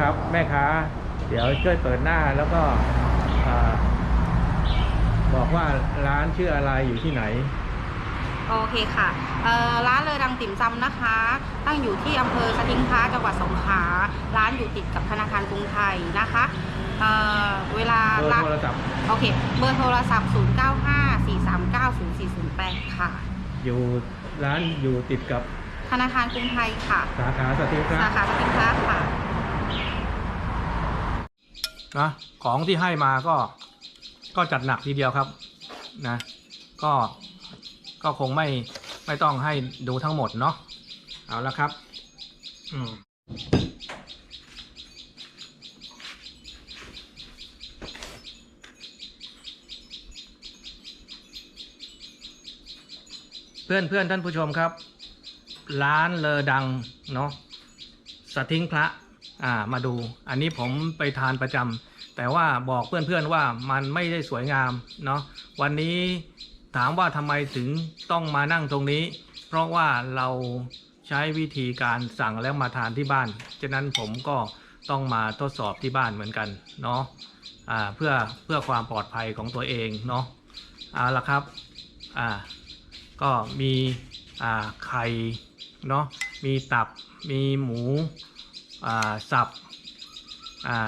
ครับ แม่ค้า เดี๋ยวช่วยเปิดหน้าแล้วก็อ่าบอกว่าร้านชื่ออะไรอยู่ที่ไหน โอเคค่ะเอ่อร้านเลยดังติ่มซำนะคะ ตั้งอยู่ที่อำเภอสะทิงพระจังหวัดสงขลาร้านอยู่ติดกับธนาคารกรุงไทยนะคะเอ่อเวลาเบอร์ร้านโทรศัพท์โอเคเบอร์โทรศัพท์ 0954390408 ค่ะ อยู่ร้านอยู่ติดกับธนาคารกรุงไทยค่ะ สาขาสติครัสาบขาสะทิงพระค่ะ นะของที่ให้มาก็ก็จัดหนักทีเดียวครับนะก็ก็คงไม่ไม่ต้องให้ดูทั้งหมดเนาะเอาละครับ อืมเพื่อนเพื่อนท่านผู้ชมครับ ร้านเลอดังเนาะสทิ้งพระ อ่ามาดู อันนี้ผมไปทานประจำแต่ว่าบอกเพื่อนๆว่ามันไม่ได้สวยงามเนาะวันนี้ถามว่าทำไมถึงต้องมานั่งตรงนี้ เพราะว่าเราใช้วิธีการสั่งแล้วมาทานที่บ้าน ฉะนั้นผมก็ต้องมาทดสอบที่บ้านเหมือนกันเนาะอ่าเพื่อเพื่อความปลอดภัยของตัวเองเนาะเอาละครับอ่าก็มีอ่าไข่เนาะมีตับมีหมู สับอ่า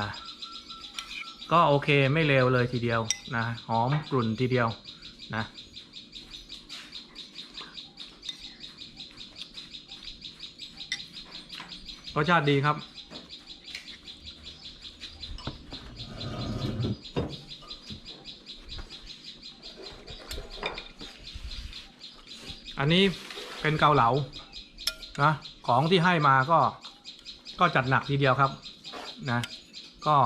ก็โอเคไม่เลวเลยทีเดียวนะหอมกลุ่นทีเดียวนะรสชาติดีครับ อันนี้เป็นเกาเหลานะของที่ให้มาก็ ก็จัดหนักทีเดียวครับนะก็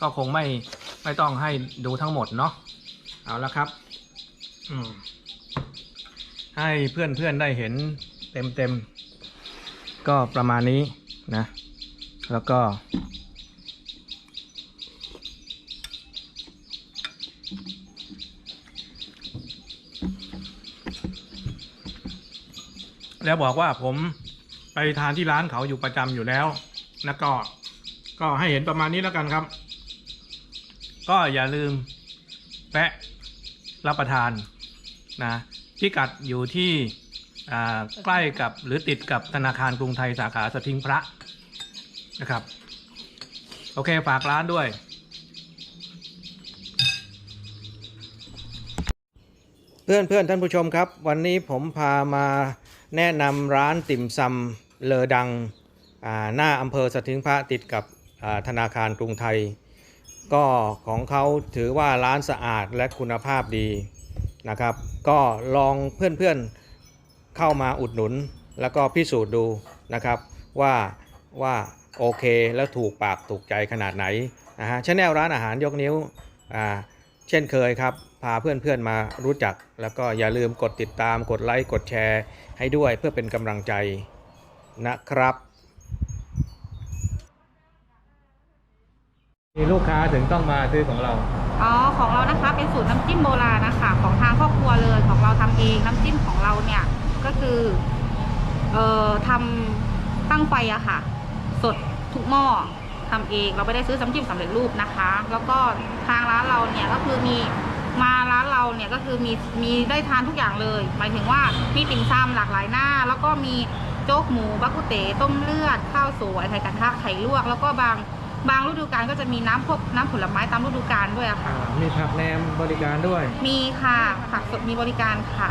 ก็คงไม่ไม่ต้องให้ดูทั้งหมดเนาะเอาละครับให้เพื่อนเพื่อนได้เห็นเต็มเต็มก็ประมาณนี้นะ แล้วก็ แล้วบอกว่าผม ไปทานที่ร้านเขาอยู่ประจำอยู่แล้วนะก็ก็ให้เห็นประมาณนี้แล้วกันครับ ก็อย่าลืมแวะรับประทานนะพิกัดอยู่ที่ใกล้กับหรือติดกับธนาคารกรุงไทยสาขาสทิงพระนะครับ โอเคฝากร้านด้วย เพื่อนเพื่อนท่านผู้ชมครับ วันนี้ผมพามาแนะนำร้านติ่มซำ เลอดังหน้าอำเภอสถิงพระติดกับธนาคารกรุงไทย ก็ของเขาถือว่าร้านสะอาดและคุณภาพดีนะครับ ก็ลองเพื่อนๆเข้ามาอุดหนุน แล้วก็พิสูจน์ดูนะครับว่าว่าโอเคแล้วถูกปากถูกใจขนาดไหนนะฮะชแนลร้านอาหารยกนิ้วอ่าเช่นเคยครับพาเพื่อนๆมารู้จัก แล้วก็อย่าลืมกดติดตามกดไลค์กดแชร์ให้ด้วยเพื่อเป็นกำลังใจ นะครับ มีลูกค้าถึงต้องมาซื้อของเรา อ๋อ ของเรานะคะเป็นสูตรน้ำจิ้มโบราณนะคะ ของทางครอบครัวเลยของเราทำเองน้ำจิ้มของเราเนี่ยก็คือเอ่อทำตั้งไฟอะค่ะ สดทุกหม้อทำเองเราไม่ได้ซื้อน้ำจิ้มสำเร็จรูปนะคะ แล้วก็ทางร้านเราเนี่ยก็คือมีมาร้านเราเนี่ยก็คือมีมีได้ทานทุกอย่างเลย หมายถึงว่ามีติ่มซำหลากหลายหน้า แล้วก็มี โจ๊กหมูบักกุเตต้มเลือด ข้าวสวยไข่กระทะไข่ลวก แล้วก็บางบางฤดูกาลก็จะมีน้ำพวกน้ำผลไม้ตามฤดูกาลด้วยอะค่ะ มีผักแหนมบริการด้วย มีค่ะ ผักสดมีบริการค่ะ